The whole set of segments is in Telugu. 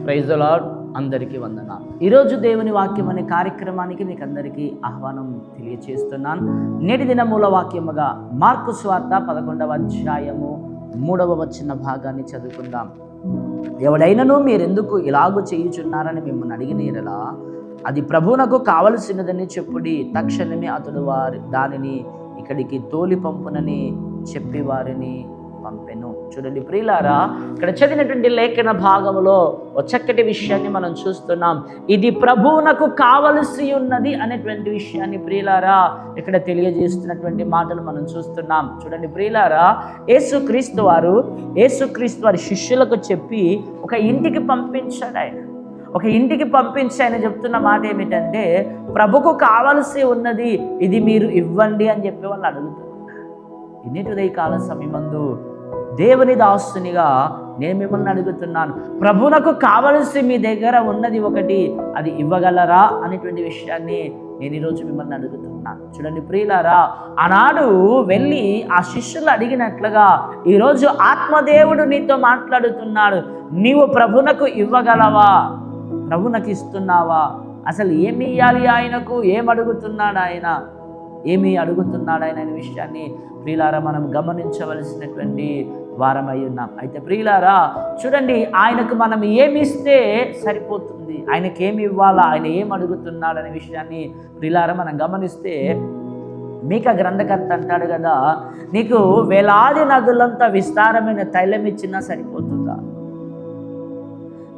ప్రైజ్ లాడ్ అందరికీ వందన ఈరోజు దేవుని వాక్యం అనే కార్యక్రమానికి మీకు అందరికీ ఆహ్వానం తెలియచేస్తున్నాను. నేటి దిన మూల వాక్యముగా మార్కు స్వార్థ పదకొండవ అధ్యాయము మూడవ వచ్చిన భాగాన్ని చదువుకుందాం. ఎవడైనను మీరెందుకు ఇలాగూ చేయుచున్నారని మిమ్మల్ని అడిగినీరలా అది ప్రభువునకు కావలసినదని చెప్పుడి తక్షణమే అతడు వారి దానిని ఇక్కడికి తోలి పంపునని చెప్పి వారిని పంపెను. చూడండి ప్రియులారా ఇక్కడ చదివినటువంటి లేఖన భాగంలో ఒక చక్కటి విషయాన్ని మనం చూస్తున్నాం. ఇది ప్రభువునకు కావలసి ఉన్నది అనేటువంటి విషయాన్ని ప్రియులారా ఇక్కడ తెలియజేస్తున్నటువంటి మాటలు మనం చూస్తున్నాం. చూడండి ప్రియులారా యేసుక్రీస్తు వారు యేసుక్రీస్తు వారి శిష్యులకు చెప్పి ఒక ఇంటికి పంపించాడు ఆయన. ఒక ఇంటికి పంపించి ఆయన చెప్తున్న మాట ఏమిటంటే ప్రభుకు కావలసి ఉన్నది ఇది మీరు ఇవ్వండి అని చెప్పి వాళ్ళు అడుగుతున్నారు ఇన్నిటి కాల సమయమందు దేవుని దాస్తునిగా నేను మిమ్మల్ని అడుగుతున్నాను. ప్రభునకు కావలసి మీ దగ్గర ఉన్నది ఒకటి అది ఇవ్వగలరా అనేటువంటి విషయాన్ని నేను ఈరోజు మిమ్మల్ని అడుగుతున్నాను చూడండి ప్రియులారా ఆనాడు వెళ్ళి ఆ శిష్యులు అడిగినట్లుగా ఈరోజు ఆత్మదేవుడు నీతో మాట్లాడుతున్నాడు. నీవు ప్రభునకు ఇవ్వగలవా? ప్రభునకు ఇస్తున్నావా అసలు ఏమి ఇవ్వాలి ఆయనకు? ఏం అడుగుతున్నాడు ఆయన? ఏమి అడుగుతున్నాడు ఆయన అనే విషయాన్ని ప్రియులారా మనం గమనించవలసినటువంటి వారమై ఉన్నాం. అయితే ప్రియులారా చూడండి ఆయనకు మనం ఏమి ఇస్తే సరిపోతుంది? ఆయనకి ఏమి ఇవ్వాలా? ఆయన ఏం అడుగుతున్నాడు అనే విషయాన్ని ప్రియులారా మనం గమనిస్తే మీక గ్రంథకర్త అంటాడు కదా నీకు వేలాది నదులంతా విస్తారమైన తైలం ఇచ్చినా సరిపోతుందా?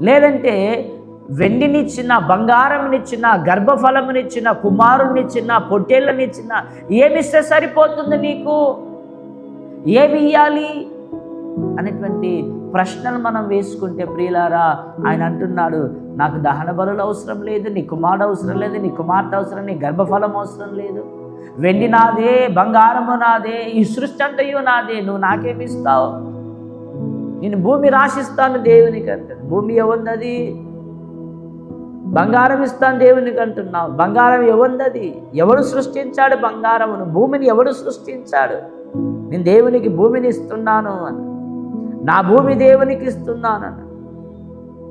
లేదంటే వెండినిచ్చిన బంగారంనిచ్చిన గర్భఫలమునిచ్చిన కుమారునిచ్చిన పొట్టేళ్ళనిచ్చిన ఏమిస్తే సరిపోతుంది నీకు? ఏమి ఇయ్యాలి? అనేటువంటి ప్రశ్నలు మనం వేసుకుంటే ప్రియులారా ఆయన అంటున్నాడు నాకు దహన బలులు అవసరం లేదు నీ కుమారుడు అవసరం లేదు నీ కుమార్తె అవసరం నీ గర్భఫలం అవసరం లేదు. వెండి నాదే బంగారము నాదే ఈ సృష్టి అంతయు నాదే నువ్వు నాకేమి ఇస్తావు? నేను భూమి రాసిస్తాను దేవునికి అంటాడు. భూమి ఎవరిది? బంగారం ఇస్తాను దేవునికి అంటున్నావు బంగారం ఎవరిది ఎవడు సృష్టించాడు బంగారమును? భూమిని ఎవడు సృష్టించాడు? నేను దేవునికి భూమిని ఇస్తున్నాను అని నా భూమి దేవునికి ఇస్తున్నాను అన్న.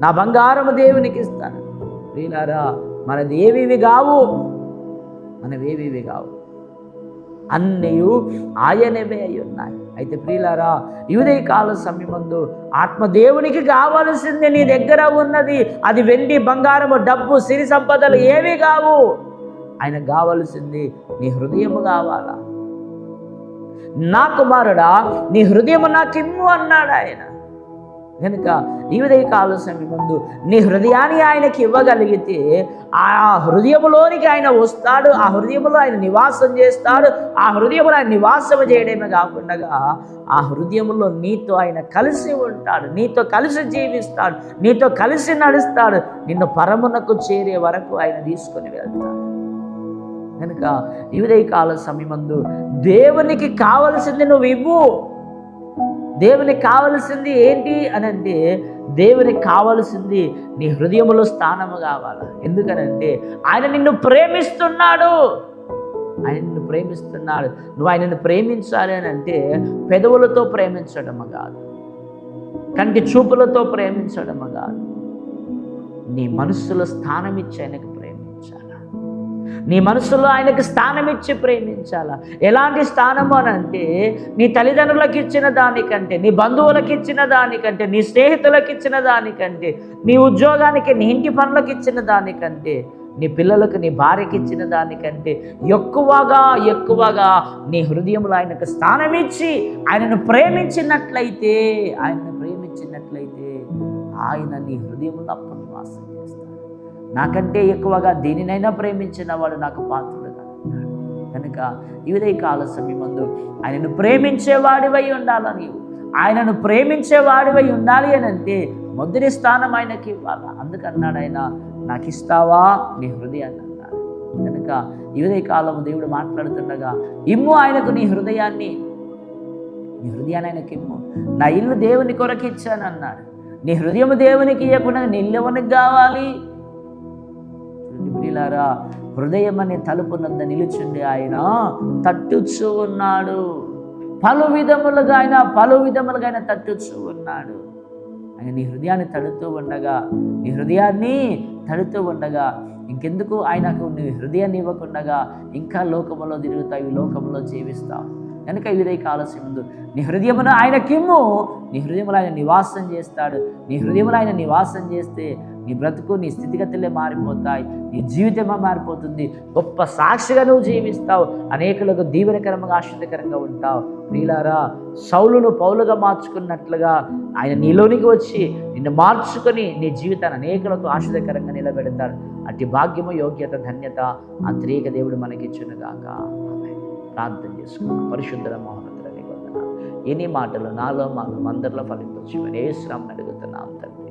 నా బంగారము దేవునికి ఇస్తాను. ప్రియులారా మనది ఏవివి కావు? మనవేవివి కావు? అన్నయు ఆయనవే అయి ఉన్నాయి. అయితే ప్రియులారా యువదే కాల సమయమందు ఆత్మదేవునికి కావలసింది నీ దగ్గర ఉన్నది. అది వెండి బంగారము డబ్బు సిరి సంపదలు ఏవి కావు? ఆయన కావలసింది నీ హృదయము కావాలా? నా కుమారుడా నీ హృదయము నాకిమ్ము అన్నాడు ఆయన. కనుక ఈ ఉదయ కాల సమయమందు నీ హృదయాన్ని ఆయనకి ఇవ్వగలిగితే ఆ హృదయములోనికి ఆయన వస్తాడు ఆ హృదయములో ఆయన నివాసం చేస్తాడు ఆ హృదయములు ఆయన నివాసం చేయడమే కాకుండా ఆ హృదయములో నీతో ఆయన కలిసి ఉంటాడు నీతో కలిసి జీవిస్తాడు నీతో కలిసి నడుస్తాడు నిన్ను పరమునకు చేరే వరకు ఆయన తీసుకొని వెళ్తాడు. కనుక ఈ ఉదయ కాల సమయమందు దేవునికి కావలసింది నువ్వు ఇవ్వు. దేవునికి కావలసింది ఏంటి అని అంటే దేవునికి కావలసింది నీ హృదయములో స్థానము కావాలి. ఎందుకనంటే ఆయన నిన్ను ప్రేమిస్తున్నాడు. ఆయన నిన్ను ప్రేమిస్తున్నాడు. నువ్వు ఆయనను ప్రేమించాలి అని అంటే పెదవులతో ప్రేమించడం కాదు. కంటి చూపులతో ప్రేమించడం కాదు. నీ మనస్సులో స్థానం ఇచ్చి ఆయనకు నీ మనసులో ఆయనకు స్థానం ఇచ్చి ప్రేమించాలా? ఎలాంటి స్థానము అని అంటే నీ తల్లిదండ్రులకు ఇచ్చిన దానికంటే నీ బంధువులకు ఇచ్చిన దానికంటే నీ స్నేహితులకు ఇచ్చిన దానికంటే నీ ఉద్యోగానికి నీ ఇంటి పనులకు ఇచ్చిన దానికంటే నీ పిల్లలకు నీ భార్యకి ఇచ్చిన దానికంటే ఎక్కువగా ఎక్కువగా నీ హృదయంలో ఆయనకు స్థానం ఇచ్చి ఆయనను ప్రేమించినట్లయితే ఆయనను ప్రేమించినట్లయితే ఆయన నీ హృదయంలో అప్పుడు వాసం చేస్తాడు. నాకంటే ఎక్కువగా దేనినైనా ప్రేమించిన వాడు నాకు పాత్రుడుగా కనుక ఇదే కాల సమయమందు ఆయనను ప్రేమించేవాడివై ఉండాలని నీవు? ఆయనను ప్రేమించేవాడివై ఉండాలి అని అంటే మొదటి స్థానం ఆయనకి ఇవ్వాలి? అందుకన్నాడు ఆయన నాకు ఇస్తావా నీ హృదయాన్ని అన్నాడు కనుక ఇదే కాలం దేవుడు మాట్లాడుతుండగా ఇమ్ము ఆయనకు నీ హృదయాన్ని. నీ హృదయాన్ని ఆయనకి ఇమ్ము. నా ఇల్లు దేవుని కొరకు ఇచ్చాను అన్నాడు నీ హృదయం దేవునికి ఇవ్వకుండా నీ ఇల్లు ఎవరికి కావాలి? చూడండి ప్రియులారా హృదయం అనే తలుపు నద్ద నిలుచుండి ఆయన తట్టుచు ఉన్నాడు. పలు విధములుగా ఆయన పలు విధములుగా ఆయన తట్టుచు ఉన్నాడు. ఆయన నీ హృదయాన్ని తడుతూ ఉండగా నీ హృదయాన్ని తడుతూ ఉండగా ఇంకెందుకు ఆయనకు నీ హృదయాన్ని ఇవ్వకుండగా ఇంకా లోకములో తిరుగుతావు ఈ లోకంలో జీవిస్తావు. కనుక వీరైకి ఆలస్యం ఉంది నీ హృదయమును ఆయనకిమ్ము నీ హృదయములు ఆయన నివాసం చేస్తాడు. నీ హృదయములు ఆయన నివాసం చేస్తే నీ బ్రతుకు నీ స్థితిగతులే మారిపోతాయి నీ జీవితమే మారిపోతుంది. గొప్ప సాక్షిగా నువ్వు జీవిస్తావు. అనేకులకు దీవెనకరంగా ఆశ్చర్యకరంగా ఉంటావు. ప్రియులారా సౌలును పౌలుగా మార్చుకున్నట్లుగా ఆయన నీలోనికి వచ్చి నిన్ను మార్చుకొని నీ జీవితాన్ని అనేకులకు ఆశ్చర్యకరంగా నిలబెడతాడు. అట్టి భాగ్యము యోగ్యత ధన్యత ఆ త్రీక దేవుడు మనకిచ్చునుగాక. ప్రార్థన చేసుకున్నాం పరిశుద్ధ మోహనతులని వందన ఎన్ని మాటలు నాలో మాలో అందరిలో ఫలింపచ్చు ఏ అడుగుతున్నాం తండ్రి.